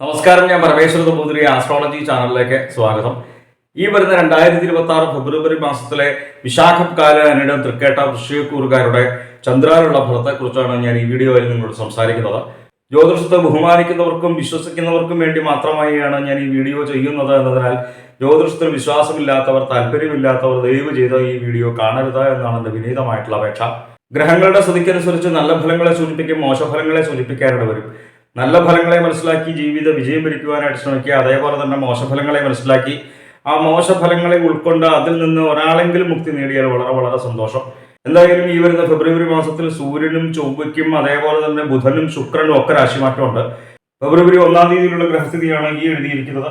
നമസ്കാരം ഞാൻ പരമേശ്വര നമ്പൂതിരി ആസ്ട്രോളജി ചാനലിലേക്ക് സ്വാഗതം. ഈ വരുന്ന രണ്ടായിരത്തി ഇരുപത്തി ആറ് ഫെബ്രുവരി മാസത്തിലെ വിശാഖക്കാല അനിടം തൃക്കേട്ട വൃശ്ചികക്കൂറുകാരുടെ ചന്ദ്രാനുള്ള ഫലത്തെക്കുറിച്ചാണ് ഞാൻ ഈ വീഡിയോയിൽ നിങ്ങളോട് സംസാരിക്കുന്നത്. ജ്യോതിഷത്തെ ബഹുമാനിക്കുന്നവർക്കും വിശ്വസിക്കുന്നവർക്കും വേണ്ടി മാത്രമായാണ് ഞാൻ ഈ വീഡിയോ ചെയ്യുന്നത് എന്നതിനാൽ ജ്യോതിഷത്തിൽ വിശ്വാസമില്ലാത്തവർ താല്പര്യമില്ലാത്തവർ ദയവ് ചെയ്ത് ഈ വീഡിയോ കാണരുത് എന്നാണ് എന്റെ വിനീതമായിട്ടുള്ള അപേക്ഷ. ഗ്രഹങ്ങളുടെ സ്ഥിതിക്കനുസരിച്ച് നല്ല ഫലങ്ങളെ സൂചിപ്പിക്കും മോശഫലങ്ങളെ സൂചിപ്പിക്കാനിട വരും നല്ല ഫലങ്ങളെ മനസ്സിലാക്കി ജീവിത വിജയം വരിക്കുവാനായിട്ട് ശ്രമിക്കുക. അതേപോലെ തന്നെ മോശഫലങ്ങളെ മനസ്സിലാക്കി. ആ മോശഫലങ്ങളെ ഉൾക്കൊണ്ട് അതിൽ നിന്ന് ഒരാളെങ്കിലും മുക്തി നേടിയാൽ വളരെ വളരെ സന്തോഷം. എന്തായാലും ഈ വരുന്ന ഫെബ്രുവരി മാസത്തിൽ സൂര്യനും ചൊവ്വയ്ക്കും അതേപോലെ തന്നെ ബുധനും ശുക്രനും ഒക്കെ രാശിമാറ്റമുണ്ട്. ഫെബ്രുവരി ഒന്നാം തീയതിയിലുള്ള ഗ്രഹസ്ഥിതിയാണ് ഈ എഴുതിയിരിക്കുന്നത്.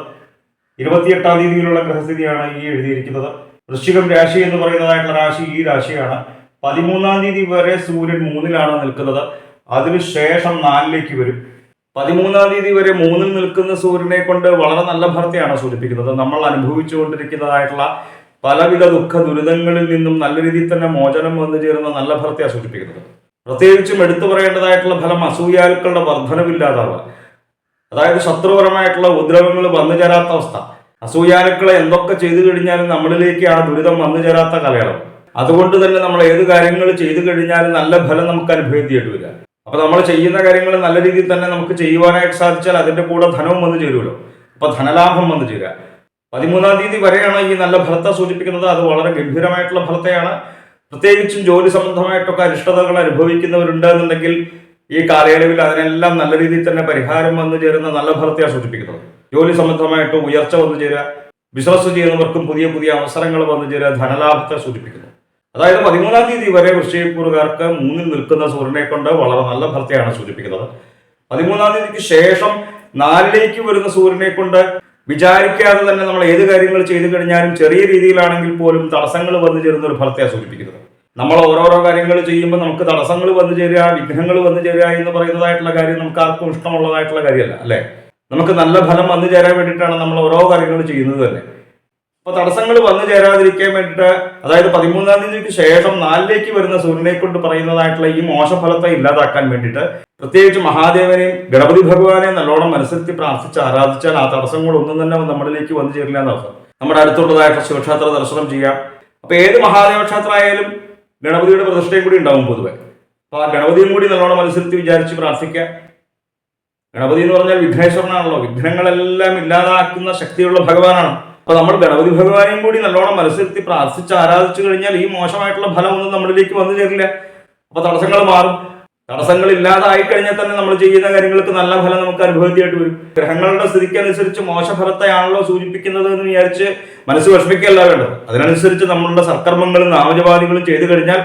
ഇരുപത്തിയെട്ടാം തീയതിയിലുള്ള ഗ്രഹസ്ഥിതിയാണ് ഈ എഴുതിയിരിക്കുന്നത്. വൃശ്ചികം രാശി എന്ന് പറയുന്നതായിട്ടുള്ള രാശി ഈ രാശിയാണ്. പതിമൂന്നാം തീയതി വരെ സൂര്യൻ മൂന്നിലാണ് നിൽക്കുന്നത്. അതിനുശേഷം നാലിലേക്ക് വരും. പതിമൂന്നാം തീയതി വരെ മൂന്നിൽ നിൽക്കുന്ന സൂര്യനെ കൊണ്ട് വളരെ നല്ല ഭർത്തിയാണ് സൂചിപ്പിക്കുന്നത്. നമ്മൾ അനുഭവിച്ചുകൊണ്ടിരിക്കുന്നതായിട്ടുള്ള പലവിധ ദുഃഖ ദുരിതങ്ങളിൽ നിന്നും നല്ല രീതിയിൽ തന്നെ മോചനം വന്നു ചേരുന്ന നല്ല ഭർത്തിയാണ് സൂചിപ്പിക്കുന്നത്. പ്രത്യേകിച്ചും എടുത്തു പറയേണ്ടതായിട്ടുള്ള ഫലം അസൂയാലുക്കളുടെ വർധനവില്ലാതാവുക അതായത് ശത്രുപരമായിട്ടുള്ള ഉപദ്രവങ്ങൾ വന്നു ചേരാത്ത അവസ്ഥ. അസൂയാലുക്കളെ എന്തൊക്കെ ചെയ്തു കഴിഞ്ഞാലും നമ്മളിലേക്ക് ആ ദുരിതം വന്നു ചേരാത്ത കാലയളവ്. അതുകൊണ്ട് തന്നെ നമ്മൾ ഏത് കാര്യങ്ങൾ ചെയ്തു കഴിഞ്ഞാലും നല്ല ഫലം നമുക്ക് അനുഭവിക്കേണ്ടി വരിക. അപ്പൊ നമ്മൾ ചെയ്യുന്ന കാര്യങ്ങൾ നല്ല രീതിയിൽ തന്നെ നമുക്ക് ചെയ്യുവാനായിട്ട് സാധിച്ചാൽ അതിന്റെ കൂടെ ധനവും വന്നു ചേരുമല്ലോ അപ്പൊ ധനലാഭം വന്നു ചേരുക. പതിമൂന്നാം തീയതി വരെയാണ് ഈ നല്ല ഫലത്തെ സൂചിപ്പിക്കുന്നത്. അത് വളരെ ഗംഭീരമായിട്ടുള്ള ഫലത്തെയാണ്. പ്രത്യേകിച്ചും ജോലി സംബന്ധമായിട്ടൊക്കെ അരിഷ്ടതകൾ അനുഭവിക്കുന്നവരുണ്ട് എന്നുണ്ടെങ്കിൽ ഈ കാലയളവിൽ അതിനെല്ലാം നല്ല രീതിയിൽ തന്നെ പരിഹാരം വന്നു ചേരുന്ന നല്ല ഫലത്തെയാണ് സൂചിപ്പിക്കുന്നത്. ജോലി സംബന്ധമായിട്ട് ഉയർച്ച വന്നു ചേരുക. ബിസിനസ് ചെയ്യുന്നവർക്കും പുതിയ പുതിയ അവസരങ്ങൾ വന്നു ചേരുക. ധനലാഭത്തെ സൂചിപ്പിക്കുന്നു. അതായത് പതിമൂന്നാം തീയതി വരെ വൃശ്ചികക്കൂറുകാർക്ക് മൂന്നിൽ നിൽക്കുന്ന സൂര്യനെ കൊണ്ട് വളരെ നല്ല ഫലത്തെയാണ് സൂചിപ്പിക്കുന്നത്. പതിമൂന്നാം തീയതിക്ക് ശേഷം നാലിലേക്ക് വരുന്ന സൂര്യനെ കൊണ്ട് വിചാരിക്കാതെ തന്നെ നമ്മൾ ഏത് കാര്യങ്ങൾ ചെയ്തു കഴിഞ്ഞാലും ചെറിയ രീതിയിലാണെങ്കിൽ പോലും തടസ്സങ്ങൾ വന്നു ചേരുന്ന ഒരു ഫലത്തെയാണ് സൂചിപ്പിക്കുന്നത്. നമ്മൾ ഓരോരോ കാര്യങ്ങൾ ചെയ്യുമ്പോൾ നമുക്ക് തടസ്സങ്ങൾ വന്നു ചേരുക വിഘ്നങ്ങൾ വന്നു ചേരുക എന്ന് പറയുന്നതായിട്ടുള്ള കാര്യം നമുക്ക് ആർക്കും ഇഷ്ടമുള്ളതായിട്ടുള്ള കാര്യമല്ല അല്ലേ? നമുക്ക് നല്ല ഫലം വന്നു ചേരാൻ വേണ്ടിയിട്ടാണ് നമ്മൾ ഓരോ കാര്യങ്ങൾ ചെയ്യുന്നത് തന്നെ. അപ്പൊ തടസ്സങ്ങൾ വന്നു ചേരാതിരിക്കാൻ വേണ്ടിയിട്ട് അതായത് പതിമൂന്നാം തീയതിക്ക് ശേഷം നാലിലേക്ക് വരുന്ന സൂര്യനെ കൊണ്ട് പറയുന്നതായിട്ടുള്ള ഈ മോശഫലത്തെ ഇല്ലാതാക്കാൻ വേണ്ടിയിട്ട് പ്രത്യേകിച്ച് മഹാദേവനെയും ഗണപതി ഭഗവാനെയും നല്ലോണം മനസ്സിലത്തി പ്രാർത്ഥിച്ച് ആരാധിച്ചാൽ ആ തടസ്സങ്ങളൊന്നും തന്നെ നമ്മളിലേക്ക് വന്നു ചേരില്ല എന്നർത്ഥം നമ്മുടെ അടുത്തുള്ളതായിട്ടുള്ള ശിവക്ഷേത്ര ദർശനം ചെയ്യാം. അപ്പൊ ഏത് മഹാദേവ ക്ഷേത്രമായാലും ഗണപതിയുടെ പ്രതിഷ്ഠയും കൂടി ഉണ്ടാവും പൊതുവെ. അപ്പൊ ആ ഗണപതിയും കൂടി നല്ലോണം മനസ്സിരുത്തി വിചാരിച്ച് പ്രാർത്ഥിക്കുക. ഗണപതി എന്ന് പറഞ്ഞാൽ വിഘ്നേശ്വരനാണല്ലോ. വിഘ്നങ്ങളെല്ലാം ഇല്ലാതാക്കുന്ന ശക്തിയുള്ള ഭഗവാനാണ്. അപ്പൊ നമ്മൾ ഗണപതി ഭഗവാനെയും കൂടി നല്ലോണം മനസ്സിരുത്തി പ്രാർത്ഥിച്ച് ആരാധിച്ചു കഴിഞ്ഞാൽ ഈ മോശമായിട്ടുള്ള ഫലം ഒന്നും നമ്മളിലേക്ക് വന്നു ചേരില്ല. അപ്പൊ തടസ്സങ്ങൾ മാറും. തടസ്സങ്ങൾ ഇല്ലാതായി കഴിഞ്ഞാൽ തന്നെ നമ്മൾ ചെയ്യുന്ന കാര്യങ്ങൾക്ക് നല്ല ഫലം നമുക്ക് അനുഭവത്തിയായിട്ട് വരും. ഗ്രഹങ്ങളുടെ സ്ഥിതിക്കനുസരിച്ച് മോശഫലത്തെയാണല്ലോ സൂചിപ്പിക്കുന്നത് എന്ന് വിചാരിച്ച് മനസ്സ് വിഷമിക്കല്ല വേണ്ടത്. അതിനനുസരിച്ച് നമ്മളുടെ സർക്കർമ്മങ്ങളും നാമജപാദികളും ചെയ്തു കഴിഞ്ഞാൽ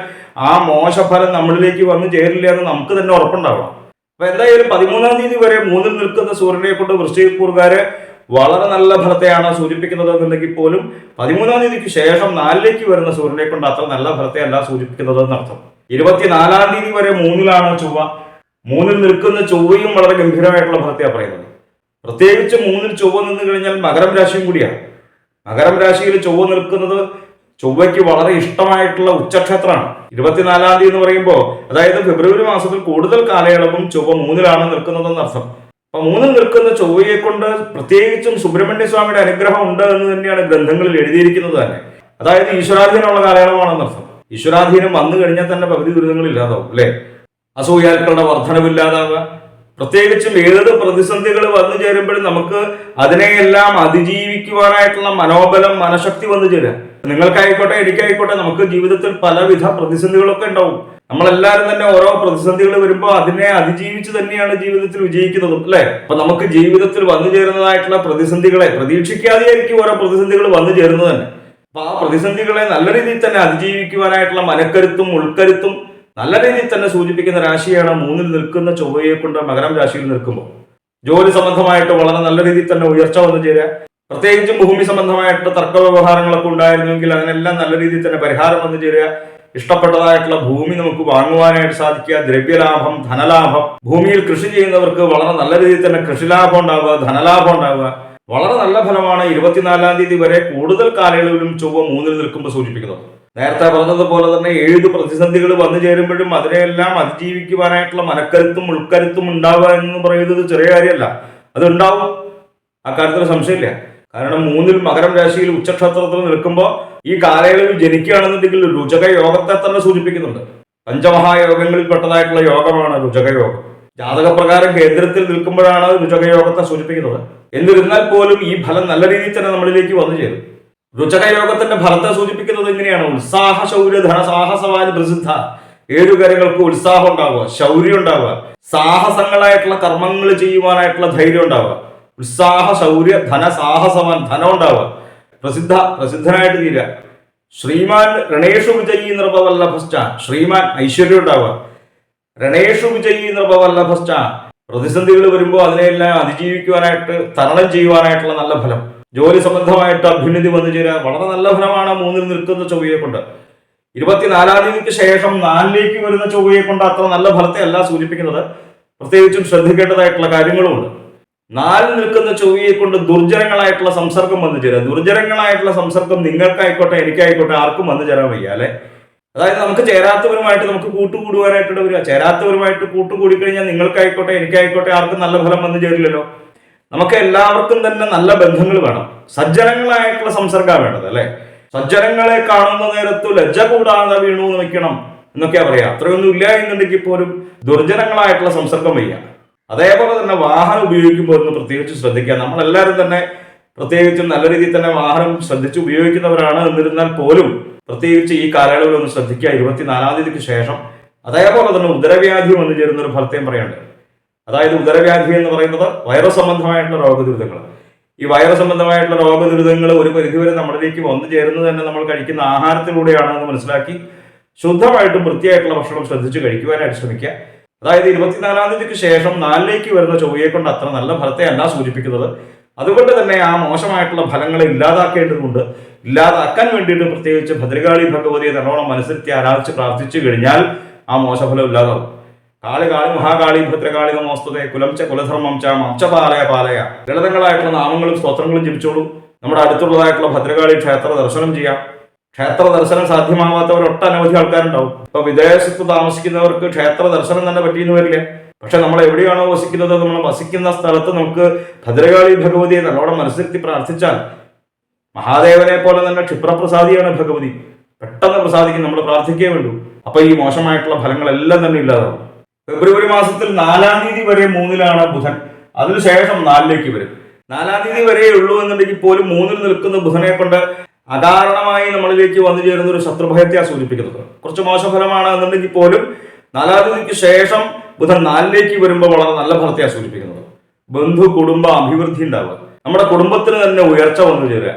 ആ മോശഫലം നമ്മളിലേക്ക് വന്നു ചേരില്ല എന്ന് നമുക്ക് തന്നെ ഉറപ്പുണ്ടാവണം. അപ്പൊ എന്തായാലും പതിമൂന്നാം തീയതി വരെ മൂന്നിൽ നിൽക്കുന്ന സൂര്യനെ കൊണ്ട് വൃശ്ചികക്കൂറുകാര് വളരെ നല്ല ഫലത്തെയാണ് സൂചിപ്പിക്കുന്നത് എന്നുണ്ടെങ്കിൽ പോലും പതിമൂന്നാം തീയതിക്ക് ശേഷം നാലിലേക്ക് വരുന്ന സൂര്യനെ കൊണ്ട് അത്ര നല്ല ഫലത്തെയല്ല സൂചിപ്പിക്കുന്നത് എന്നർത്ഥം ഇരുപത്തിനാലാം തീയതി വരെ മൂന്നിലാണ് ചൊവ്വ. മൂന്നിൽ നിൽക്കുന്ന ചൊവ്വയും വളരെ ഗംഭീരമായിട്ടുള്ള ഫലത്തെയാണ് പറയുന്നത്. പ്രത്യേകിച്ച് മൂന്നിൽ ചൊവ്വ നിന്ന് കഴിഞ്ഞാൽ മകരം രാശിയും കൂടിയാണ്. മകരം രാശിയിൽ ചൊവ്വ നിൽക്കുന്നത് ചൊവ്വയ്ക്ക് വളരെ ഇഷ്ടമായിട്ടുള്ള ഉച്ചക്ഷേത്രമാണ്. ഇരുപത്തിനാലാം തീയതി എന്ന് പറയുമ്പോൾ അതായത് ഫെബ്രുവരി മാസത്തിൽ കൂടുതൽ കാലയളവും ചൊവ്വ മൂന്നിലാണ് നിൽക്കുന്നതെന്ന് അർത്ഥം. അപ്പൊ മൂന്ന് നിൽക്കുന്ന ചൊവ്വയെ കൊണ്ട് പ്രത്യേകിച്ചും സുബ്രഹ്മണ്യ സ്വാമിയുടെ അനുഗ്രഹം ഉണ്ട് എന്ന് തന്നെയാണ് ഗ്രന്ഥങ്ങളിൽ എഴുതിയിരിക്കുന്നത് തന്നെ. അതായത് ഈശ്വരാധീനമുള്ള കാലയളവാണെന്ന് അർത്ഥം. ഈശ്വരാധീനം വന്നു കഴിഞ്ഞാൽ തന്നെ പകുതി ദുരിതങ്ങൾ ഇല്ലാതാവും അല്ലേ? അസൂയാക്കളുടെ വർധനവില്ലാതാവുക പ്രത്യേകിച്ചും ഏത് പ്രതിസന്ധികൾ വന്നു ചേരുമ്പോഴും നമുക്ക് അതിനെയെല്ലാം അതിജീവിക്കുവാനായിട്ടുള്ള മനോബലം മനഃശക്തി വന്നു ചേരുക. നിങ്ങൾക്കായിക്കോട്ടെ എനിക്കായിക്കോട്ടെ നമുക്ക് ജീവിതത്തിൽ പലവിധ പ്രതിസന്ധികളൊക്കെ ഉണ്ടാവും. നമ്മളെല്ലാവരും തന്നെ ഓരോ പ്രതിസന്ധികൾ വരുമ്പോൾ അതിനെ അതിജീവിച്ച് തന്നെയാണ് ജീവിതത്തിൽ വിജയിക്കുന്നതും അല്ലെ? അപ്പൊ നമുക്ക് ജീവിതത്തിൽ വന്നു ചേരുന്നതായിട്ടുള്ള പ്രതിസന്ധികളെ പ്രതീക്ഷിക്കാതെയായിരിക്കും ഓരോ പ്രതിസന്ധികൾ വന്നു ചേരുന്നത് തന്നെ. അപ്പൊ ആ പ്രതിസന്ധികളെ നല്ല രീതിയിൽ തന്നെ അതിജീവിക്കുവാനായിട്ടുള്ള മനക്കരുത്തും ഉൾക്കരുത്തും നല്ല രീതിയിൽ തന്നെ സൂചിപ്പിക്കുന്ന രാശിയാണ് മൂന്നിൽ നിൽക്കുന്ന ചൊവ്വയെ കൊണ്ട് മകരം രാശിയിൽ നിൽക്കുമ്പോൾ. ജോലി സംബന്ധമായിട്ട് വളരെ നല്ല രീതിയിൽ തന്നെ ഉയർച്ച വന്നു ചേരുക. പ്രത്യേകിച്ചും ഭൂമി സംബന്ധമായിട്ട് തർക്ക വ്യവഹാരങ്ങളൊക്കെ ഉണ്ടായിരുന്നുവെങ്കിൽ അതിനെല്ലാം നല്ല രീതിയിൽ തന്നെ പരിഹാരം വന്നു ചേരുക. ഇഷ്ടപ്പെട്ടതായിട്ടുള്ള ഭൂമി നമുക്ക് വാങ്ങുവാനായിട്ട് സാധിക്കുക. ദ്രവ്യലാഭം ധനലാഭം. ഭൂമിയിൽ കൃഷി ചെയ്യുന്നവർക്ക് വളരെ നല്ല രീതിയിൽ തന്നെ കൃഷിലാഭം ഉണ്ടാവുക ധനലാഭം ഉണ്ടാവുക. വളരെ നല്ല ഫലമാണ് ഇരുപത്തിനാലാം തീയതി വരെ കൂടുതൽ കാലയളവിലും ചൊവ്വ മൂന്നിൽ നിൽക്കുമ്പോൾ സൂചിപ്പിക്കുന്നത്. നേരത്തെ പറഞ്ഞതുപോലെ തന്നെ ഏഴ് പ്രതിസന്ധികൾ വന്നു ചേരുമ്പോഴും അതിനെയെല്ലാം അതിജീവിക്കുവാനായിട്ടുള്ള മനക്കരുത്തും ഉൾക്കരുത്തും ഉണ്ടാവുക എന്ന് പറയുന്നത് ചെറിയ കാര്യമല്ല. അതുണ്ടാവും അക്കാര്യത്തിൽ കാര്യത്തിൽ സംശയമില്ല. കാരണം മൂന്നിൽ മകരം രാശിയിൽ ഉച്ചക്ഷേത്രത്തിൽ നിൽക്കുമ്പോൾ ഈ കാലയളവിൽ ജനിക്കുകയാണെന്നുണ്ടെങ്കിൽ രുചക യോഗത്തെ തന്നെ സൂചിപ്പിക്കുന്നുണ്ട്. പഞ്ചമഹായോഗങ്ങളിൽ പെട്ടതായിട്ടുള്ള യോഗമാണ് രുചക യോഗം ജാതകപ്രകാരം കേന്ദ്രത്തിൽ നിൽക്കുമ്പോഴാണ് രുചക യോഗത്തെ സൂചിപ്പിക്കുന്നത്. എന്നിരുന്നാൽ പോലും ഈ ഫലം നല്ല രീതിയിൽ തന്നെ നമ്മളിലേക്ക് വന്നു ചേരും. രുചക യോഗത്തിന്റെ ഫലത്തെ സൂചിപ്പിക്കുന്നത് എങ്ങനെയാണ് ഉത്സാഹ ശൗര്യ ധന സാഹസവാന് പ്രസിദ്ധ. ഏഴു കാര്യങ്ങൾക്ക് ഉത്സാഹം ഉണ്ടാവുക ശൗര്യം ഉണ്ടാവുക സാഹസങ്ങളായിട്ടുള്ള കർമ്മങ്ങൾ ചെയ്യുവാനായിട്ടുള്ള ധൈര്യം ഉണ്ടാവുക. ഉത്സാഹ ശൗര്യ ധന സാഹസവാൻ ധനം ഉണ്ടാവുക. പ്രസിദ്ധ പ്രസിദ്ധനായിട്ട് തീരുക. ശ്രീമാൻ രണേഷു വിജയി നൃപവല്ലഭശ്ച. ശ്രീമാൻ ഐശ്വര്യം ഉണ്ടാവുക. രണേഷു വിജയി നൃപവല്ലഭശ്ച. പ്രതിസന്ധികൾ വരുമ്പോൾ അതിനെല്ലാം അതിജീവിക്കുവാനായിട്ട് തരണം ചെയ്യുവാനായിട്ടുള്ള നല്ല ഫലം. ജോലി സംബന്ധമായിട്ട് അഭ്യുന്നതി വന്നു ചേരുക വളരെ നല്ല ഫലമാണ് മൂന്നിൽ നിൽക്കുന്ന ചൊവ്വയെ കൊണ്ട്. ഇരുപത്തിനാലാം തീയതിക്ക് ശേഷം നാലിലേക്ക് വരുന്ന ചൊവ്വയെ കൊണ്ട് അത്ര നല്ല ഫലത്തെ അല്ല സൂചിപ്പിക്കുന്നത്. പ്രത്യേകിച്ചും ശ്രദ്ധിക്കേണ്ടതായിട്ടുള്ള കാര്യങ്ങളുമുണ്ട്. നാലിൽ നിൽക്കുന്ന ചൊവ്വയെ കൊണ്ട് ദുർജനങ്ങളായിട്ടുള്ള സംസർഗം വന്നു ചേരുക ദുർജനങ്ങളായിട്ടുള്ള സംസർഗം നിങ്ങൾക്കായിക്കോട്ടെ എനിക്കായിക്കോട്ടെ ആർക്കും വന്നു ചേരാൻ വയ്യ അല്ലെ? അതായത് നമുക്ക് ചേരാത്തവരുമായിട്ട് നമുക്ക് കൂട്ടുകൂടുവാനായിട്ട് വരിക ചേരാത്തവരുമായിട്ട് കൂട്ടുകൂടി കഴിഞ്ഞാൽ നിങ്ങൾക്കായിക്കോട്ടെ എനിക്കായിക്കോട്ടെ ആർക്കും നല്ല ഫലം വന്നു ചേരില്ലല്ലോ. നമുക്ക് എല്ലാവർക്കും തന്നെ നല്ല ബന്ധങ്ങൾ വേണം. സജ്ജനങ്ങളായിട്ടുള്ള സംസർഗമാണ് വേണ്ടത് അല്ലെ? സജ്ജനങ്ങളെ കാണുന്ന നേരത്ത് ലജ്ജ കൂടാതെ വീണു എന്ന് വെക്കണം എന്നൊക്കെയാ പറയാ. അത്രയൊന്നും ഇല്ല എന്നുണ്ടെങ്കിൽ പോലും ദുർജനങ്ങളായിട്ടുള്ള സംസർഗം വയ്യ. അതേപോലെ തന്നെ വാഹനം ഉപയോഗിക്കുമ്പോൾ ഒന്ന് പ്രത്യേകിച്ച് ശ്രദ്ധിക്കുക. നമ്മളെല്ലാവരും തന്നെ പ്രത്യേകിച്ചും നല്ല രീതിയിൽ തന്നെ വാഹനം ശ്രദ്ധിച്ച് ഉപയോഗിക്കുന്നവരാണ് എന്നിരുന്നാൽ പോലും പ്രത്യേകിച്ച് ഈ കാലയളവിൽ ഒന്ന് ശ്രദ്ധിക്കുക. ഇരുപത്തിനാലാം തീയതിക്ക് ശേഷം അതേപോലെ തന്നെ ഉദരവ്യാധി വന്നു ചേരുന്ന ഒരു ഫലത്തെയും പറയേണ്ടത് അതായത് ഉദരവ്യാധി എന്ന് പറയുന്നത് വൈറസ് സംബന്ധമായിട്ടുള്ള രോഗദുരിതങ്ങൾ ഈ വൈറസ് സംബന്ധമായിട്ടുള്ള രോഗദുരിതങ്ങൾ ഒരു പരിധിവരെ നമ്മളിലേക്ക് വന്നു ചേരുന്നത് തന്നെ നമ്മൾ കഴിക്കുന്ന ആഹാരത്തിലൂടെയാണെന്ന് മനസ്സിലാക്കി ശുദ്ധമായിട്ടും വൃത്തിയായിട്ടുള്ള ഭക്ഷണം ശ്രദ്ധിച്ച് കഴിക്കുവാനായിട്ട് ശ്രമിക്കുക. അതായത് ഇരുപത്തിനാലാം തീയതിക്ക് ശേഷം നാലിലേക്ക് വരുന്ന ചൊവ്വയെ കൊണ്ട് അത്ര നല്ല ഫലത്തെ അല്ല സൂചിപ്പിക്കുന്നത്. അതുകൊണ്ട് തന്നെ ആ മോശമായിട്ടുള്ള ഫലങ്ങളെ ഇല്ലാതാക്കേണ്ടതുണ്ട്. ഇല്ലാതാക്കാൻ വേണ്ടിയിട്ട് പ്രത്യേകിച്ച് ഭദ്രകാളി ഭഗവതിയെ നല്ലോണം മനസ്സിരുത്തി ആരാധിച്ച് പ്രാർത്ഥിച്ചു കഴിഞ്ഞാൽ ആ മോശഫലം ഇല്ലാതാവും. കാളി കാളി മഹാകാളി ഭദ്രകാളി നമോസ്തുതേ കുലം ച കുലധർമ്മം ച മംച പാലയ പാലയ. ലളിതങ്ങളായിട്ടുള്ള നാമങ്ങളും സ്തോത്രങ്ങളും ജപിച്ചോളൂ. നമ്മുടെ അടുത്തുള്ളതായിട്ടുള്ള ഭദ്രകാളി ക്ഷേത്ര ദർശനം ചെയ്യാം. ക്ഷേത്ര ദർശനം സാധ്യമാവാത്തവർ ഒട്ടനവധി ആൾക്കാരുണ്ടാവും. ഇപ്പൊ വിദേശത്ത് താമസിക്കുന്നവർക്ക് ക്ഷേത്ര ദർശനം തന്നെ പറ്റിയെന്ന് വരില്ല. പക്ഷെ നമ്മൾ എവിടെയാണോ വസിക്കുന്നത് നമ്മൾ വസിക്കുന്ന സ്ഥലത്ത് നമുക്ക് ഭദ്രകാളി ഭഗവതിയെ നല്ലോണം മനസ്സിരുത്തി പ്രാർത്ഥിച്ചാൽ മഹാദേവനെ പോലെ തന്നെ ക്ഷിപ്രപ്രസാദിയാണ് ഭഗവതി. പെട്ടെന്ന് പ്രസാദിക്കും നമ്മൾ പ്രാർത്ഥിക്കേ വേണ്ടൂ. അപ്പൊ ഈ മോശമായിട്ടുള്ള ഫലങ്ങളെല്ലാം തന്നെ ഇല്ലാതാവും. ഫെബ്രുവരി മാസത്തിൽ നാലാം തീയതി വരെ മൂന്നിലാണ് ബുധൻ. അതിനുശേഷം നാലിലേക്ക് വരും. നാലാം തീയതി വരെ ഉള്ളൂ എന്നുണ്ടെങ്കിൽ പോലും മൂന്നിൽ നിൽക്കുന്ന ബുധനെ കൊണ്ട് അകാരണമായി നമ്മളിലേക്ക് വന്നു ചേരുന്ന ഒരു ശത്രുഭയത്തെയാണ് സൂചിപ്പിക്കുന്നത്. കുറച്ച് മോശഫലമാണ് എന്നുണ്ടെങ്കിൽ പോലും നാലാം തീയതിക്ക് ശേഷം ബുധൻ നാലിലേക്ക് വരുമ്പോൾ വളരെ നല്ല ഫലത്തെയാണ് സൂചിപ്പിക്കുന്നത്. ബന്ധു കുടുംബ അഭിവൃദ്ധി ഉണ്ടാവുക. നമ്മുടെ കുടുംബത്തിന് തന്നെ ഉയർച്ച വന്നു ചേരുക.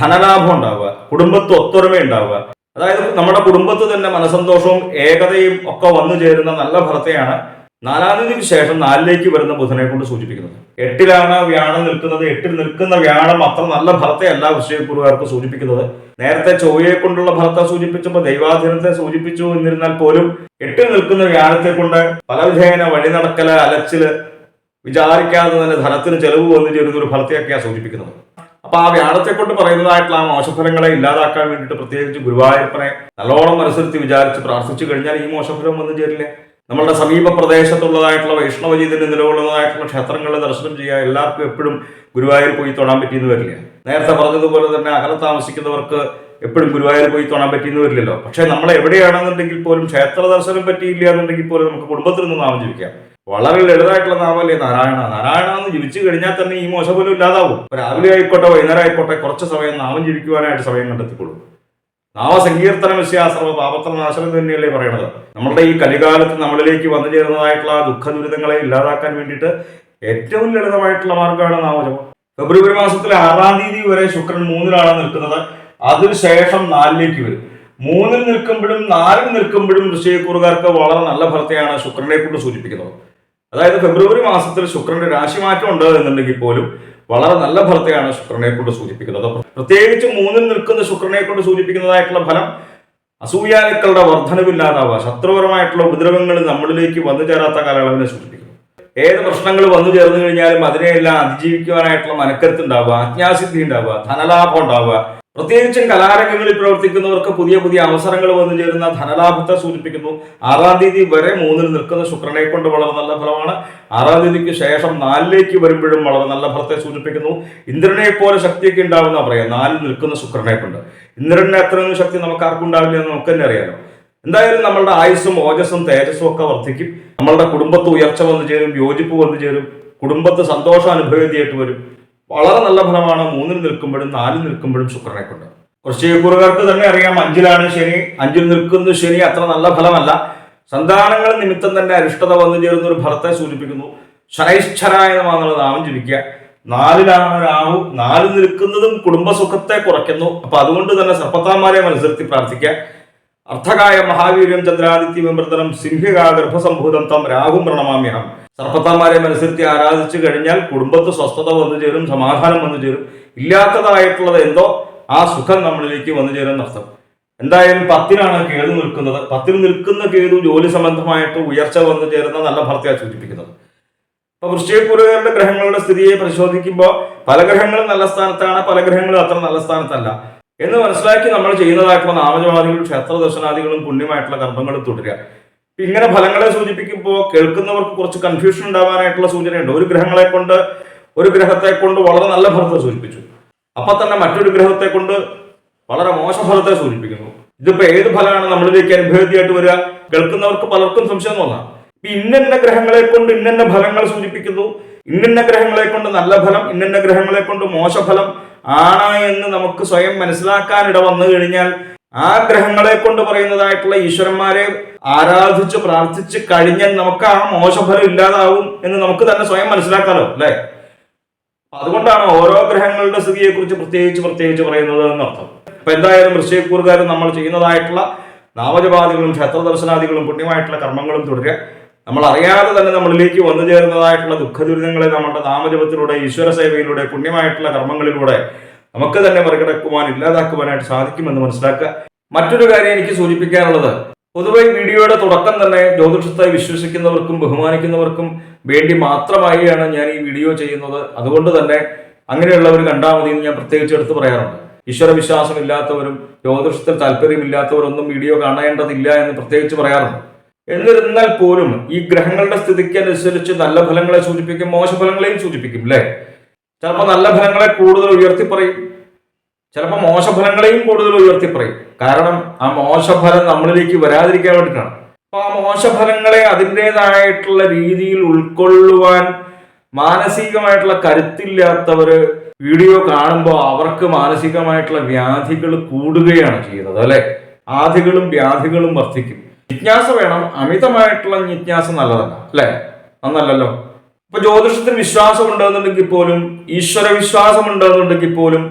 ധനലാഭം ഉണ്ടാവുക. കുടുംബത്ത് ഒത്തൊരുമ ഉണ്ടാവുക. അതായത് നമ്മുടെ കുടുംബത്ത് തന്നെ മനസന്തോഷവും ഏകതയും ഒക്കെ വന്നു ചേരുന്ന നല്ല ഫലത്തെയാണ് നാലാം തീയതിക്ക് ശേഷം നാലിലേക്ക് വരുന്ന ബുധനെ കൊണ്ട് സൂചിപ്പിക്കുന്നത്. എട്ടിലാണ് വ്യാഴം നിൽക്കുന്നത്. എട്ടിൽ നിൽക്കുന്ന വ്യാഴം അത്ര നല്ല ഫലത്തെ അല്ല വൃശ്ചികക്കുറുകാർക്ക് സൂചിപ്പിക്കുന്നത്. നേരത്തെ ചൊവ്വയെ കൊണ്ടുള്ള ഫലത്തെ സൂചിപ്പിച്ചപ്പോൾ ദൈവാധീനത്തെ സൂചിപ്പിച്ചു എന്നിരുന്നാൽ പോലും എട്ടിൽ നിൽക്കുന്ന വ്യാഴത്തെ കൊണ്ട് പലവിധേന വഴി നടക്കൽ അലച്ചിൽ വിചാരിക്കാതെ തന്നെ ധനത്തിന് ചെലവ് വന്നു ചേരുന്ന ഒരു ഫലത്തെയൊക്കെയാണ് സൂചിപ്പിക്കുന്നത്. അപ്പൊ ആ വ്യാഴത്തെ കൊണ്ട് പറയുന്നതായിട്ടുള്ള ആ മോശഫലങ്ങളെ ഇല്ലാതാക്കാൻ വേണ്ടിയിട്ട് പ്രത്യേകിച്ച് ഗുരുവായൂരപ്പനെ നല്ലോണം മനസ്സിരുത്തി വിചാരിച്ച് പ്രാർത്ഥിച്ചു കഴിഞ്ഞാൽ ഈ മോശഫലം വന്നു ചേരില്ല? നമ്മളുടെ സമീപ പ്രദേശത്തുള്ളതായിട്ടുള്ള വൈഷ്ണവജീതിന് നിലകൊള്ളുന്നതായിട്ടുള്ള ക്ഷേത്രങ്ങളിൽ ദർശനം ചെയ്യുക എല്ലാവർക്കും എപ്പോഴും ഗുരുവായൂർ പോയി തൊഴാൻ പറ്റിയെന്ന് വരില്ല. നേരത്തെ പറഞ്ഞതുപോലെ തന്നെ അകലെ താമസിക്കുന്നവർക്ക് എപ്പോഴും ഗുരുവായൂർ പോയി തൊഴാൻ പറ്റിയെന്ന് വരില്ലല്ലോ. പക്ഷേ നമ്മൾ എവിടെയാണെന്നുണ്ടെങ്കിൽ പോലും ക്ഷേത്ര ദർശനം പറ്റിയില്ല എന്നുണ്ടെങ്കിൽ പോലും നമുക്ക് കുടുംബത്തിൽ നിന്ന് നാമം ജീവിക്കാം വളരെ ലളിതമായിട്ടുള്ള നാമല്ലേ നാരായണ? നാരായണ എന്ന് ജീവിച്ചു കഴിഞ്ഞാൽ തന്നെ ഈ മോശഫലം ഇല്ലാതാവും. രാവിലെ ആയിക്കോട്ടെ വൈകുന്നേരം ആയിക്കോട്ടെ കുറച്ച് സമയം നാമം ജീവിക്കുവാനായിട്ട് സമയം കണ്ടെത്തിക്കൊള്ളൂ. നാമസങ്കീർത്തന വിശ്വാസർവ പാപത്രനാശനം തന്നെയല്ലേ പറയണത്. നമ്മളുടെ ഈ കലികാലത്ത് നമ്മളിലേക്ക് വന്നു ചേരുന്നതായിട്ടുള്ള ദുഃഖ ദുരിതങ്ങളെ ഇല്ലാതാക്കാൻ വേണ്ടിയിട്ട് ഏറ്റവും ലളിതമായിട്ടുള്ള മാർഗമാണ് നാമജപം. ഫെബ്രുവരി മാസത്തിലെ ആറാം തീയതി വരെ ശുക്രൻ മൂന്നിലാണ് നിൽക്കുന്നത്. അതിനുശേഷം നാലിലേക്ക് വരും. മൂന്നിൽ നിൽക്കുമ്പോഴും നാലിൽ നിൽക്കുമ്പോഴും വൃശ്ചികക്കൂറുകാർക്ക് വളരെ നല്ല ഫലത്തെയാണ് ശുക്രനെ കൊണ്ട് സൂചിപ്പിക്കുന്നത്. അതായത് ഫെബ്രുവരി മാസത്തിൽ ശുക്രന്റെ രാശിമാറ്റം ഉണ്ട് എന്നുണ്ടെങ്കിൽ പോലും വളരെ നല്ല ഫലത്തെയാണ് ശുക്രനെ കൊണ്ട് സൂചിപ്പിക്കുന്നത് പ്രത്യേകിച്ച് മൂന്നിൽ നിൽക്കുന്ന ശുക്രനെ കൊണ്ട് സൂചിപ്പിക്കുന്നതായിട്ടുള്ള ഫലം അസൂയാലുക്കളുടെ വർധനവില്ലാതാവുക ശത്രുപരമായിട്ടുള്ള ഉപദ്രവങ്ങൾ നമ്മളിലേക്ക് വന്നു ചേരാത്ത കാലയളവിനെ സൂചിപ്പിക്കുന്നു. ഏത് പ്രശ്നങ്ങൾ വന്നു ചേർന്നു കഴിഞ്ഞാലും അതിനെയെല്ലാം അതിജീവിക്കുവാനായിട്ടുള്ള മനക്കരുത്ത് ഉണ്ടാവുക അജ്ഞാസിദ്ധി ഉണ്ടാവുക ധനലാഭം ഉണ്ടാവുക പ്രത്യേകിച്ചും കലാരംഗങ്ങളിൽ പ്രവർത്തിക്കുന്നവർക്ക് പുതിയ പുതിയ അവസരങ്ങൾ വന്നു ചേരുന്ന ധനലാഭത്തെ സൂചിപ്പിക്കുന്നു. ആറാം തീയതി വരെ മൂന്നിൽ നിൽക്കുന്ന ശുക്രനെ കൊണ്ട് വളരെ നല്ല ഫലമാണ്. ആറാം തീയതിക്ക് ശേഷം നാലിലേക്ക് വരുമ്പോഴും വളരെ നല്ല ഫലത്തെ സൂചിപ്പിക്കുന്നു. ഇന്ദ്രനെ പോലെ ശക്തിയൊക്കെ ഉണ്ടാവുന്ന പറയാം. നാലിൽ നിൽക്കുന്ന ശുക്രനെ കൊണ്ട്. ഇന്ദ്രനെ അത്രയൊന്നും ശക്തി നമുക്ക് ആർക്കും ഉണ്ടാവില്ല എന്ന് നമുക്ക് തന്നെ അറിയാലോ. എന്തായാലും നമ്മളുടെ ആയുസ്സും ഓജസ്സും തേജസ്സും ഒക്കെ വർദ്ധിക്കും. നമ്മളുടെ കുടുംബത്ത് ഉയർച്ച വന്നു ചേരും യോജിപ്പ് വന്നു ചേരും. കുടുംബത്ത് സന്തോഷം അനുഭവേദിയായിട്ട് വരും. വളരെ നല്ല ഫലമാണ്. മൂന്നിൽ നിൽക്കുമ്പോഴും നാലിൽ നിൽക്കുമ്പോഴും ശുക്രനെ കൊണ്ട് വൃശ്ചികക്കുറുകാർക്ക് തന്നെ അറിയാം അഞ്ചിലാണ് ശനി. അഞ്ചിൽ നിൽക്കുന്ന ശനി അത്ര നല്ല ഫലമല്ല. സന്താനങ്ങൾ നിമിത്തം തന്നെ അരിഷ്ടത വന്നു ചേരുന്ന ഒരു ഫലത്തെ സൂചിപ്പിക്കുന്നു. ശനൈശ്ചരായ എന്നുള്ള നാമം ജപിക്കുക. നാലിലാണ് രാഹു. നാലിൽ നിൽക്കുന്നതും കുടുംബസുഖത്തെ കുറയ്ക്കുന്നു. അപ്പൊ അതുകൊണ്ട് തന്നെ സർപ്പത്താന്മാരെ മനസ്സിലത്തി പ്രാർത്ഥിക്കുക. അർത്ഥകായ മഹാവീര്യം ചന്ദ്രാദിത്യ വിമൃതനം സിംഹിക ഗർഭസംഭൂതം തം രാഹും പ്രണമാമ്യഹം. സർപ്പത്താന്മാരെ മനസ്സിരുത്തി ആരാധിച്ചു കഴിഞ്ഞാൽ കുടുംബത്ത് സ്വസ്ഥത വന്നു ചേരും സമാധാനം വന്നു ചേരും. ഇല്ലാത്തതായിട്ടുള്ളത് എന്തോ? ആ സുഖം നമ്മളിലേക്ക് വന്നു ചേരുന്ന അർത്ഥം. എന്തായാലും പത്തിനാണ് കേതു നിൽക്കുന്നത്. പത്തിന് നിൽക്കുന്ന കേതു ജോലി സംബന്ധമായിട്ട് ഉയർച്ച വന്നു ചേരുന്ന നല്ല ഫലത്തെയാണ് സൂചിപ്പിക്കുന്നത്. അപ്പൊ വൃശ്ചികക്കുറുകാരുടെ ഗ്രഹങ്ങളുടെ സ്ഥിതിയെ പരിശോധിക്കുമ്പോൾ പല ഗ്രഹങ്ങളും നല്ല സ്ഥാനത്താണ് പല ഗ്രഹങ്ങളും അത്ര നല്ല സ്ഥാനത്തല്ല. എന്ന് മനസ്സിലാക്കി നമ്മൾ ചെയ്യുന്നതായിട്ടുള്ള നാമജവാദികളും ക്ഷേത്ര ദർശനാദികളും പുണ്യമായിട്ടുള്ള കർമ്മങ്ങളും തുടരുക. ഇങ്ങനെ ഫലങ്ങളെ സൂചിപ്പിക്കുമ്പോൾ കേൾക്കുന്നവർക്ക് കുറച്ച് കൺഫ്യൂഷൻ ഉണ്ടാവാനായിട്ടുള്ള സൂചനയുണ്ട്. ഒരു ഗ്രഹങ്ങളെ കൊണ്ട് ഒരു ഗ്രഹത്തെ കൊണ്ട് വളരെ നല്ല ഫലത്തെ സൂചിപ്പിച്ചു. അപ്പൊ തന്നെ മറ്റൊരു ഗ്രഹത്തെ കൊണ്ട് വളരെ മോശ ഫലത്തെ സൂചിപ്പിക്കുന്നു. ഇതിപ്പോ ഏത് ഫലമാണ് നമ്മളിലേക്ക് അനുഭവത്തിയായിട്ട് വരിക? കേൾക്കുന്നവർക്ക് പലർക്കും സംശയം തോന്നാം. ഇന്നന്ന ഗ്രഹങ്ങളെ കൊണ്ട് ഇന്നന്ന ഫലങ്ങൾ സൂചിപ്പിക്കുന്നു. ഇന്നന്ന ഗ്രഹങ്ങളെ കൊണ്ട് നല്ല ഫലം ഇന്നന്ന ഗ്രഹങ്ങളെ കൊണ്ട് മോശഫലം ആണ് എന്ന് നമുക്ക് സ്വയം മനസ്സിലാക്കാൻ ഇട വന്നു കഴിഞ്ഞാൽ ആ ഗ്രഹങ്ങളെ കൊണ്ട് പറയുന്നതായിട്ടുള്ള ഈശ്വരന്മാരെ ആരാധിച്ച് പ്രാർത്ഥിച്ച് കഴിഞ്ഞാൽ നമുക്ക് ആ മോശഫലം ഇല്ലാതാവും എന്ന് നമുക്ക് തന്നെ സ്വയം മനസ്സിലാക്കാലോ അല്ലേ? അതുകൊണ്ടാണ് ഓരോ ഗ്രഹങ്ങളുടെ സ്ഥിതിയെ കുറിച്ച് പ്രത്യേകിച്ച് പ്രത്യേകിച്ച് പറയുന്നത് എന്നർത്ഥം. അപ്പൊ എന്തായാലും വൃശ്ചികൂറുകാരും നമ്മൾ ചെയ്യുന്നതായിട്ടുള്ള നാമജപാദികളും ക്ഷേത്ര ദർശനാദികളും പുണ്യമായിട്ടുള്ള കർമ്മങ്ങളും തുടരുക. നമ്മൾ അറിയാതെ തന്നെ നമ്മളിലേക്ക് വന്നു ചേരുന്നതായിട്ടുള്ള ദുഃഖ ദുരിതങ്ങളെ നമ്മുടെ നാമജപത്തിലൂടെ ഈശ്വര സേവയിലൂടെ പുണ്യമായിട്ടുള്ള കർമ്മങ്ങളിലൂടെ നമുക്ക് തന്നെ മറികടക്കുവാൻ ഇല്ലാതാക്കുവാനായിട്ട് സാധിക്കുമെന്ന് മനസ്സിലാക്കുക. മറ്റൊരു കാര്യം എനിക്ക് സൂചിപ്പിക്കാനുള്ളത് പൊതുവെ വീഡിയോയുടെ തുടക്കം തന്നെ ജ്യോതിഷത്തെ വിശ്വസിക്കുന്നവർക്കും ബഹുമാനിക്കുന്നവർക്കും വേണ്ടി മാത്രമായാണ് ഞാൻ ഈ വീഡിയോ ചെയ്യുന്നത്. അതുകൊണ്ട് തന്നെ അങ്ങനെയുള്ളവർ കണ്ടാൽ മതി എന്ന് ഞാൻ പ്രത്യേകിച്ച് എടുത്ത് പറയാറുണ്ട്. ഈശ്വര വിശ്വാസം ഇല്ലാത്തവരും ജ്യോതിഷത്തിൽ താല്പര്യമില്ലാത്തവരൊന്നും വീഡിയോ കാണേണ്ടതില്ല എന്ന് പ്രത്യേകിച്ച് പറയാറുണ്ട്. എന്നിരുന്നാൽ പോലും ഈ ഗ്രഹങ്ങളുടെ സ്ഥിതിക്ക് അനുസരിച്ച് നല്ല ഫലങ്ങളെ സൂചിപ്പിക്കും മോശ ഫലങ്ങളെയും സൂചിപ്പിക്കും അല്ലേ ചിലപ്പോൾ നല്ല ഫലങ്ങളെ കൂടുതൽ ഉയർത്തി പറയും ചിലപ്പോൾ മോശഫലങ്ങളെയും കൂടുതൽ ഉയർത്തി പറയും കാരണം ആ മോശഫലം നമ്മളിലേക്ക് വരാതിരിക്കാൻ വേണ്ടിയിട്ടാണ്. അപ്പൊ ആ മോശഫലങ്ങളെ അതിന്റെതായിട്ടുള്ള രീതിയിൽ ഉൾക്കൊള്ളുവാൻ മാനസികമായിട്ടുള്ള കരുത്തില്ലാത്തവര് വീഡിയോ കാണുമ്പോൾ അവർക്ക് മാനസികമായിട്ടുള്ള വ്യാധികൾ കൂടുകയാണ് ചെയ്യുന്നത് അല്ലെ? ആധികളും വ്യാധികളും വർദ്ധിക്കും. ജിജ്ഞാസ വേണം. അമിതമായിട്ടുള്ള ജിജ്ഞാസ നല്ലതല്ല അല്ലേ? നന്നല്ലല്ലോ. ഇപ്പൊ ജ്യോതിഷത്തിന് വിശ്വാസം ഉണ്ടെന്നുണ്ടെങ്കിൽ പോലും ഈശ്വര വിശ്വാസം ഉണ്ടെന്നുണ്ടെങ്കിൽ പോലും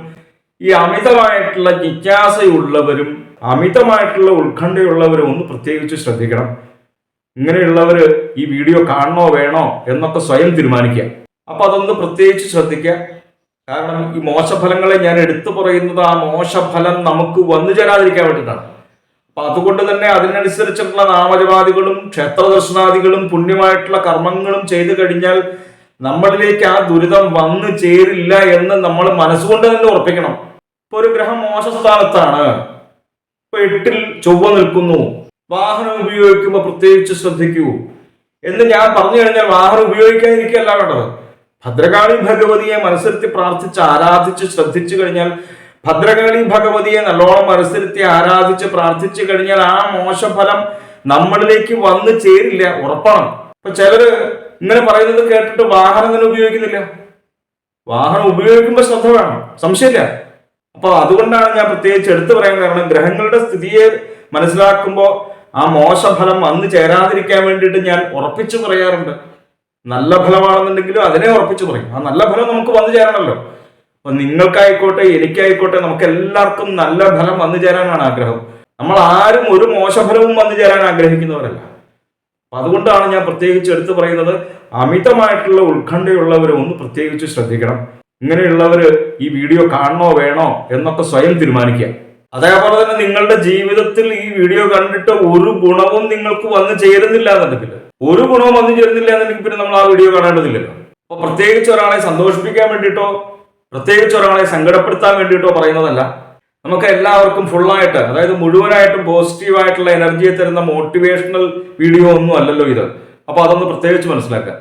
ഈ അമിതമായിട്ടുള്ള ജിജ്ഞാസയുള്ളവരും അമിതമായിട്ടുള്ള ഉത്കണ്ഠയുള്ളവരും ഒന്ന് പ്രത്യേകിച്ച് ശ്രദ്ധിക്കണം. ഇങ്ങനെയുള്ളവര് ഈ വീഡിയോ കാണണോ വേണോ എന്നൊക്കെ സ്വയം തീരുമാനിക്കുക. അപ്പൊ അതൊന്ന് പ്രത്യേകിച്ച് ശ്രദ്ധിക്കുക. കാരണം ഈ മോശഫലങ്ങളെ ഞാൻ എടുത്തു പറയുന്നത് ആ മോശഫലം നമുക്ക് വന്നു ചേരാതിരിക്കാൻ വേണ്ടിയിട്ടാണ്. അപ്പൊ അതുകൊണ്ട് തന്നെ അതിനനുസരിച്ചിട്ടുള്ള നാമജപാദികളും ക്ഷേത്ര ദർശനാദികളും പുണ്യമായിട്ടുള്ള കർമ്മങ്ങളും ചെയ്തു കഴിഞ്ഞാൽ നമ്മളിലേക്ക് ആ ദുരിതം വന്നു ചേരില്ല എന്ന് നമ്മൾ മനസ്സുകൊണ്ട് തന്നെ ഉറപ്പിക്കണം. ഇപ്പൊ ഒരു ഗ്രഹം മോശ സ്ഥാനത്താണ് ഇപ്പൊ എട്ടിൽ ചൊവ്വ നിൽക്കുന്നു. വാഹനം ഉപയോഗിക്കുമ്പോൾ പ്രത്യേകിച്ച് ശ്രദ്ധിക്കൂ. എന്ന് ഞാൻ പറഞ്ഞു കഴിഞ്ഞാൽ വാഹനം ഉപയോഗിക്കാതിരിക്കുകയല്ല വേണ്ടത്. ഭദ്രകാളി ഭഗവതിയെ മനസ്സിരുത്തി പ്രാർത്ഥിച്ച് ആരാധിച്ച് ശ്രദ്ധിച്ചു കഴിഞ്ഞാൽ ഭദ്രകാളി ഭഗവതിയെ നല്ലോണം മനസ്സിരുത്തി ആരാധിച്ച് പ്രാർത്ഥിച്ചു കഴിഞ്ഞാൽ ആ മോശഫലം നമ്മളിലേക്ക് വന്നു ചേരില്ല ഉറപ്പാണ്. ഇപ്പൊ ചിലര് ഇങ്ങനെ പറയുന്നത് കേട്ടിട്ട് വാഹനം തന്നെ ഉപയോഗിക്കുന്നില്ല. വാഹനം ഉപയോഗിക്കുമ്പോൾ ശ്രദ്ധ വേണം സംശയമില്ല. അപ്പൊ അതുകൊണ്ടാണ് ഞാൻ പ്രത്യേകിച്ച് എടുത്തു പറയാൻ കാരണം ഗ്രഹങ്ങളുടെ സ്ഥിതിയെ മനസ്സിലാക്കുമ്പോൾ ആ മോശഫലം വന്നു ചേരാതിരിക്കാൻ വേണ്ടിയിട്ട് ഞാൻ ഉറപ്പിച്ചു പറയാറുണ്ട്. നല്ല ഫലമാണെന്നുണ്ടെങ്കിലും അതിനെ ഉറപ്പിച്ചു പറയും. ആ നല്ല ഫലം നമുക്ക് വന്നു ചേരണമല്ലോ. അപ്പൊ നിങ്ങൾക്കായിക്കോട്ടെ എനിക്കായിക്കോട്ടെ നമുക്ക് എല്ലാവർക്കും നല്ല ഫലം വന്നു ചേരാനാണ് ആഗ്രഹം. നമ്മൾ ആരും ഒരു മോശഫലവും വന്നു ചേരാൻ ആഗ്രഹിക്കുന്നവരല്ല. അപ്പൊ അതുകൊണ്ടാണ് ഞാൻ പ്രത്യേകിച്ച് എടുത്തു പറയുന്നത് അമിതമായിട്ടുള്ള ഉത്കണ്ഠയുള്ളവർ ഒന്ന് പ്രത്യേകിച്ച് ശ്രദ്ധിക്കണം. ഇങ്ങനെയുള്ളവർ ഈ വീഡിയോ കാണണോ വേണോ എന്നൊക്കെ സ്വയം തീരുമാനിക്കുക. അതേപോലെ തന്നെ നിങ്ങളുടെ ജീവിതത്തിൽ ഈ വീഡിയോ കണ്ടിട്ട് ഒരു ഗുണവും നിങ്ങൾക്ക് വന്നു ചേരുന്നില്ല എന്നുണ്ടെങ്കിൽ ഒരു ഗുണവും വന്നു ചേരുന്നില്ല എന്നുണ്ടെങ്കിൽ പിന്നെ നമ്മൾ ആ വീഡിയോ കാണേണ്ടതില്ലല്ലോ. അപ്പൊ പ്രത്യേകിച്ച് ഒരാളെ സന്തോഷിപ്പിക്കാൻ വേണ്ടിയിട്ടോ പ്രത്യേകിച്ച് ഒരാളെ സങ്കടപ്പെടുത്താൻ വേണ്ടിയിട്ടോ പറയുന്നതല്ല. നമുക്ക് എല്ലാവർക്കും ഫുള്ളായിട്ട് അതായത് മുഴുവനായിട്ടും പോസിറ്റീവായിട്ടുള്ള എനർജിയെ തരുന്ന മോട്ടിവേഷണൽ വീഡിയോ ഒന്നും അല്ലല്ലോ ഇത്. അപ്പോൾ അതൊന്ന് പ്രത്യേകിച്ച് മനസ്സിലാക്കുക.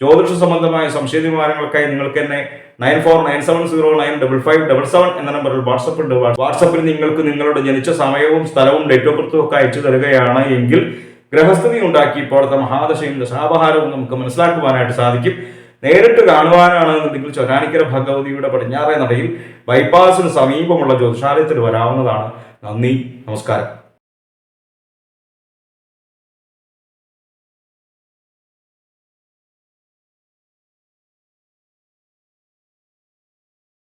ജ്യോതിഷ സംബന്ധമായ സംശയ നിങ്ങൾക്ക് എന്നെ nine four nine seven zero nine double five double seven എന്ന നമ്പറിൽ വാട്സപ്പ് ഉണ്ട്. വാട്സപ്പിൽ നിങ്ങൾക്ക് നിങ്ങളുടെ ജനിച്ച സമയവും സ്ഥലവും ഡേറ്റ് ഓഫ് ബർത്തും ഒക്കെ അയച്ചു തരികയാണ് എങ്കിൽ ഗ്രഹസ്ഥിതി ഉണ്ടാക്കി ഇപ്പോഴത്തെ മഹാദശയും ദശാപഹാരവും നമുക്ക് മനസ്സിലാക്കുവാനായിട്ട് സാധിക്കും. നേരിട്ട് കാണുവാനാണെന്നുണ്ടെങ്കിൽ ചൊരാനിക്കര ഭഗവതിയുടെ പടിഞ്ഞാറേ നടയിൽ ബൈപ്പാസിന് സമീപമുള്ള ജ്യോതിഷാലയത്തിൽ വരാവുന്നതാണ്. നന്ദി നമസ്കാരം.